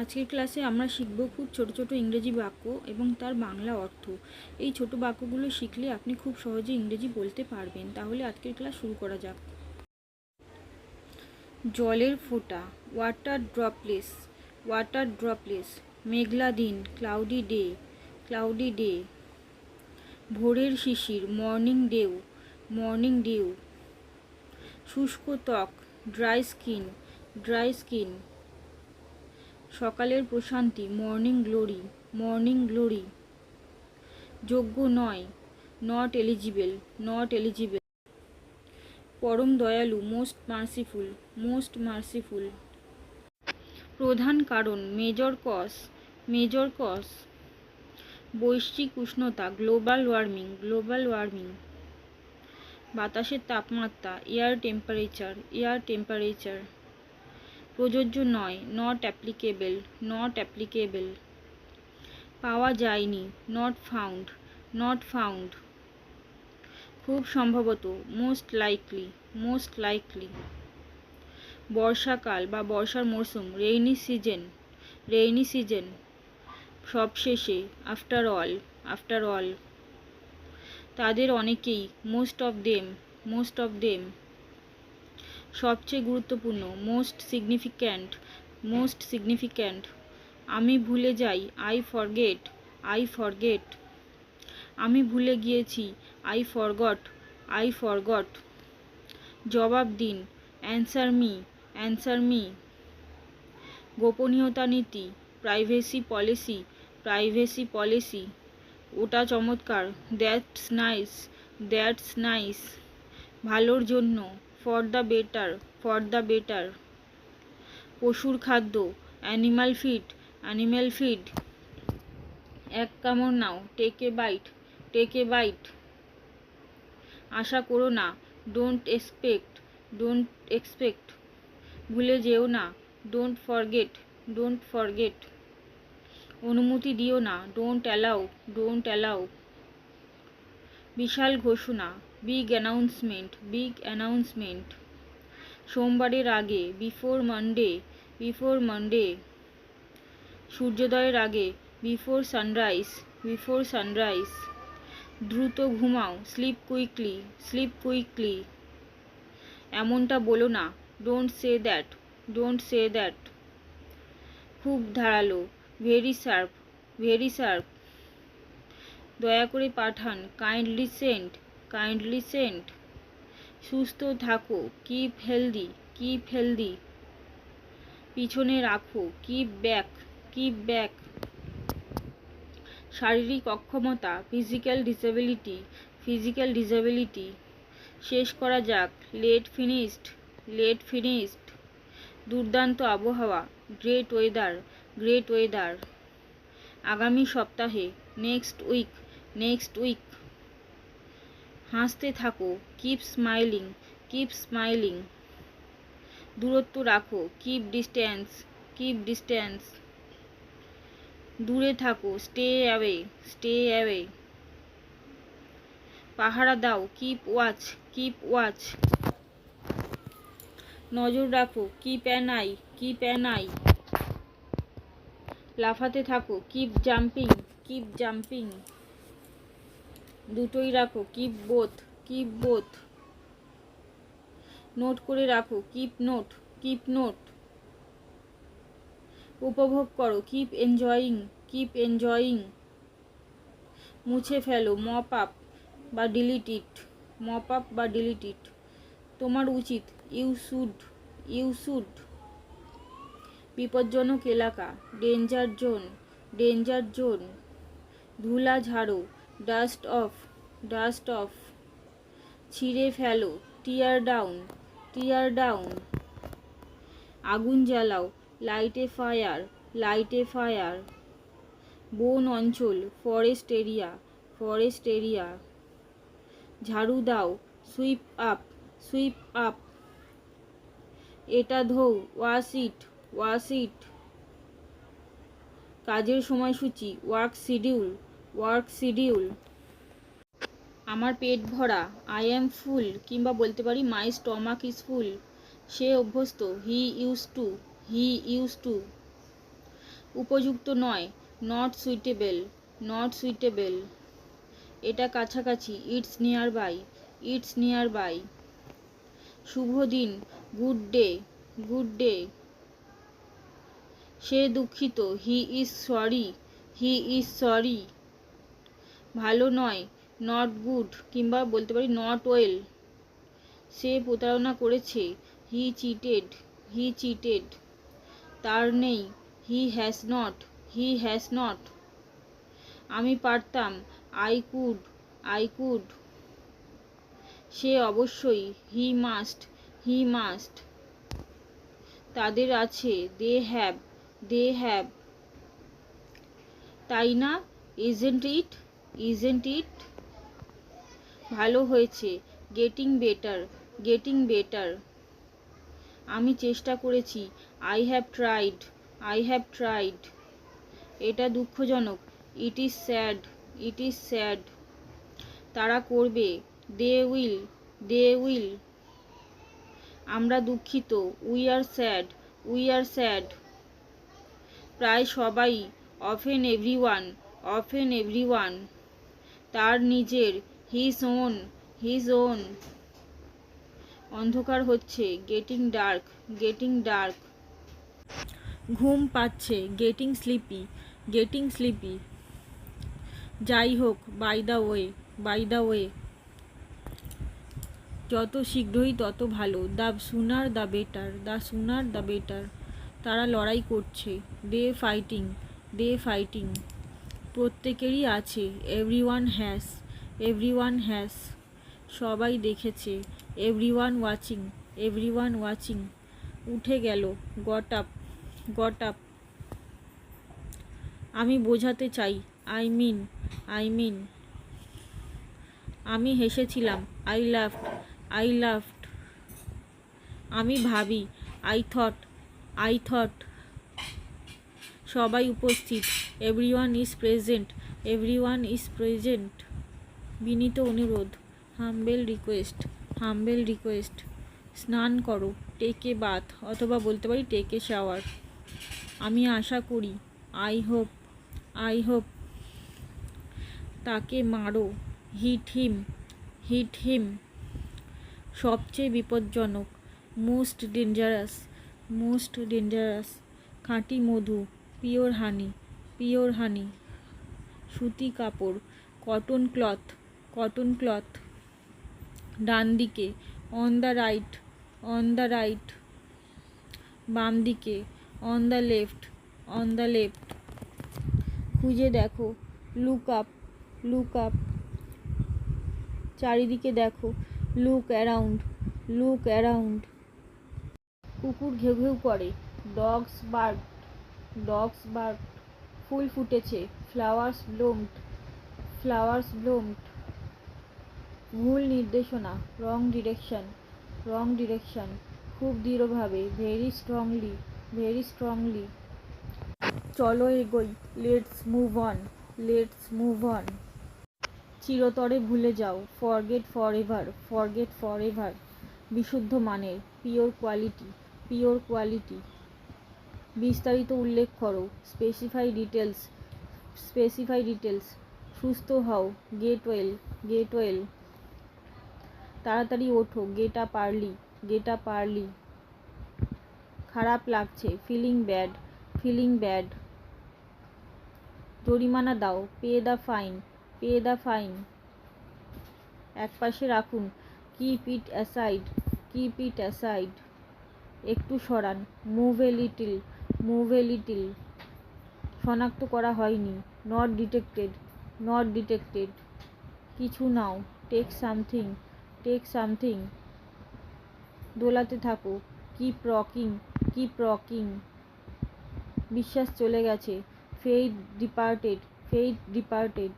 আজকের ক্লাসে আমরা শিখব খুব ছোট ছোট ইংরেজি বাক্য এবং তার বাংলা অর্থ। এই ছোট বাক্যগুলো শিখলে আপনি খুব সহজে ইংরেজি বলতে পারবেন। তাহলে আজকের ক্লাস শুরু করা যাক। জলের ফোঁটা ওয়াটার ড্রপলেস ওয়াটার ড্রপলেস মেঘলা দিন ক্লাউডি ডে ক্লাউডি ডে ভোরের শিশির মর্নিং ডেউ মর্নিং ডিউ শুষ্ক ত্বক ড্রাই স্কিন ড্রাই স্কিন সকালের প্রশান্তি মর্নিং গ্লোরি মর্নিং গ্লোরি যোগ্য নয় নট এলিজিবল নট এলিজিবল পরম দয়ালু মোস্ট মার্সিফুল মোস্ট মার্সিফুল প্রধান কারণ মেজর কস মেজর কস বৈশ্বিক উষ্ণতা গ্লোবাল ওয়ার্মিং গ্লোবাল ওয়ার্মিং বাতাসের তাপমাত্রা এয়ার টেম্পারেচার এয়ার টেম্পারেচার প্রযোজ্য নয়। নট অ্যাপ্লিকেবল নট অ্যাপ্লিকেবল পাওয়া যায়নি। নট ফাউন্ড নট ফাউন্ড খুব সম্ভবত মোস্ট লাইকলি মোস্ট লাইকলি বর্ষাকাল বা বর্ষার মরশুম রেইনি সিজন রেইনি সিজন সবশেষে আফটার অল আফটার অল তাদের অনেকেই most of them most of them সবচেয়ে গুরুত্বপূর্ণ মোস্ট সিগনিফিক্যান্ট মোস্ট সিগনিফিক্যান্ট আমি ভুলে যাই আই ফরগেট আই ফরগেট আমি ভুলে গিয়েছি আই ফরগট আই ফরগট জবাব দিন অ্যান্সার মি অ্যান্সার মি গোপনীয়তা নীতি প্রাইভেসি পলিসি প্রাইভেসি পলিসি ওটা চমৎকার দ্যাটস নাইস দ্যাটস নাইস ভালোর জন্য for the better for the better পশুর খাদ্য অ্যানিমাল ফিড অ্যানিম্যাল ফিড এক কামড় নাও take a bite take a bite আশা করো না ডোন্ট এক্সপেক্ট ডোন্ট এক্সপেক্ট ভুলে যেও না ডোন্ট ফরগেট ডোন্ট ফরগেট অনুমতি দিও না ডোন্ট অ্যালাউ ডোন্ট অ্যালাউ বিশাল ঘোষণা বিগ অ্যানাউন্সমেন্ট বিগ অ্যানাউন্সমেন্ট সোমবারের আগে বিফোর মানডে বিফোর মানডে সূর্যোদয়ের আগে বিফোর সানরাইজ বিফোর সানরাইজ দ্রুত ঘুমাও স্লিপ কুইকলি স্লিপ কুইকলি এমনটা বলো না don't say that don't say that খুব ধারালো ভেরি শার্প ভেরি শার্প দয়া করে পাঠান কাইন্ডলি সেন্ট কাইন্ডলি সেন্ট সুস্থ থাকো কিপ হেলদি কিপ হেলদি পিছনে রাখো কিপ ব্যাক কিপ ব্যাক শারীরিক অক্ষমতা ফিজিক্যাল ডিসেবিলিটি ফিজিক্যাল ডিসেবিলিটি শেষ করা যাক লেট ফিনিশড লেট ফিনিশড দুর্দান্ত আবহাওয়া গ্রেট ওয়েদার গ্রেট ওয়েদার আগামী সপ্তাহে নেক্সট উইক নেক্সট উইক হাসতে থাকো কিপ স্মাইলিং কিপ স্মাইলিং দূরত্ব রাখো কিপ ডিস্ট্যান্স কিপ ডিস্ট্যান্স দূরে থাকো স্টে অ্যাওয়ে স্টে অ্যাওয়ে পাহারা দাও কিপ ওয়াচ কিপ ওয়াচ নজর রাখো keep an eye keep an eye লাফাতে থাকো কিপ জাম্পিং কিপ জাম্পিং দুটোই রাখো keep both keep both note করে রাখো কিপ নোট কিপ নোট উপভোগ করো কিপ এনজয়িং কিপ এনজয়িং মুছে ফেলো মপ আপ বা ডিলিট ইট মপ আপ বা ডিলিট ইট তোমার উচিত ইউ শুড ইউ শুড বিপজ্জনক এলাকা ডেঞ্জার জোন ডেঞ্জার জোন ধুলা ঝাড়ো ডাস্ট অফ ডাস্ট অফ ছিঁড়ে ফেলো টিয়ার ডাউন টিয়ার ডাউন আগুন জ্বালাও লাইটে ফায়ার লাইটে ফায়ার বন অঞ্চল ফরেস্ট এরিয়া ফরেস্ট এরিয়া ঝাড়ু দাও সুইপ আপ সুইপ আপ এটা ধৌ ওয়াশ ইট ওয়াশ ইট কাজের সময়সূচি ওয়ার্ক শিডিউল ওয়ার্ক শিডিউল। আমার পেট ভরা আই অ্যাম ফুল কিংবা বলতে পারি মাই স্টমাক ইজ ফুল সে অভ্যস্ত he used to he used to উপযুক্ত নয় নট সুইটেবল নট সুইটেবল এটা কাছাকাছি it's nearby it's nearby শুভ দিন গুড ডে গুড ডে সে দুঃখিত he is sorry he is sorry ভালো নয় নট গুড কিংবা বলতে পারি নট ওয়েল সে প্রতারণা করেছে। হি চিটেড হি চিটেড তার নেই he has not he has not আমি পারতাম আই কুড আই কুড সে অবশ্যই হি মাস্ট হি মাস্ট তাদের আছে দে হ্যাভ দে হ্যাভ তাই না? ইজেন্ট ইট ইজেন্ট ইট ভালো হয়েছে। গেটিং বেটার গেটিং বেটার আমি চেষ্টা করেছি। I have tried I have tried এটা দুঃখজনক। It is sad it is sad তারা করবে। দে উইল দে উইল আমরা দুঃখিত। We are sad we are sad প্রায় সবাই অফেন এভরিওয়ান অফেন এভরিওয়ান তার নিজের হিজ ওন হিজ ওন অন্ধকার হচ্ছে গেটিং ডার্ক গেটিং ডার্ক ঘুম পাচ্ছে গেটিং স্লিপি গেটিং স্লিপি যাই হোক by the way by the way যত শীঘ্রই তত ভালো। The sooner the better the sooner the better তারা লড়াই করছে। দে ফাইটিং দে ফাইটিং প্রত্যেকেরই আছে। Everyone has everyone has সবাই দেখেছে। Everyone watching everyone watching উঠে গেল। গট আপ গট আপ আমি বোঝাতে চাই। আই মিন আই মিন আমি হেসেছিলাম। আই লাফড আই লাফড আমি ভাবি আই থট আই থট সবাই উপস্থিত। Everyone is present everyone is present বিনীত অনুরোধ। হাম্বেল রিকোয়েস্ট হাম্বেল রিকোয়েস্ট স্নান করো। টেকে বাথ অথবা বলতে পারি টেকে শাওয়ার আমি আশা করি। আই হোপ আই হোপ তাকে মারো। হিট হিম হিট হিম সবচেয়ে বিপজ্জনক। মোস্ট ডেঞ্জারাস মোস্ট ডেঞ্জারাস খাঁটি মধু। পিওর হানি পিওর হানি, সুতি কাপড়, কটন ক্লথ কটন ক্লথ ডান দিকে on the right on the right বাম দিকে on the left on the left খুঁজে দেখো লুক আপ লুক আপ চারিদিকে দেখো লুক অ্যারাউন্ড লুক অ্যারাউন্ড কুকুর ঘেউ ঘেউ করে ডগস বার্ড ডগস বার্ড ফুল ফুটেছে। Flowers bloomed flowers bloomed. ভুল নির্দেশনা, রং ডিরেকশন রং ডিরেকশন। খুব দৃঢ়ভাবে ভেরি স্ট্রংলি ভেরি স্ট্রংলি চলো এগোই let's move on let's move on চিরতরে ভুলে যাও forget forever forget forever বিশুদ্ধ মানের পিওর কোয়ালিটি পিওর কোয়ালিটি বিস্তারিত উল্লেখ করো। স্পেসিফাই ডিটেলস স্পেসিফাই ডিটেলস সুস্থ হও গেট ওয়েল গেট ওয়েল তাড়াতাড়ি ওঠো get up early get up early খারাপ লাগছে ফিলিং ব্যাড ফিলিং ব্যাড জরিমানা দাও pay the fine pay the fine একপাশে রাখুন keep it aside keep it aside একটু সরান move a little move little শনাক্ত করা হয়নি। নট ডিটেক্টেড নট ডিটেক্টেড কিছু নাও। টেক সামথিং টেক সামথিং দোলাতে থাকো। কিপ রকিং কিপ রকিং বিশ্বাস চলে গেছে। Faith departed faith departed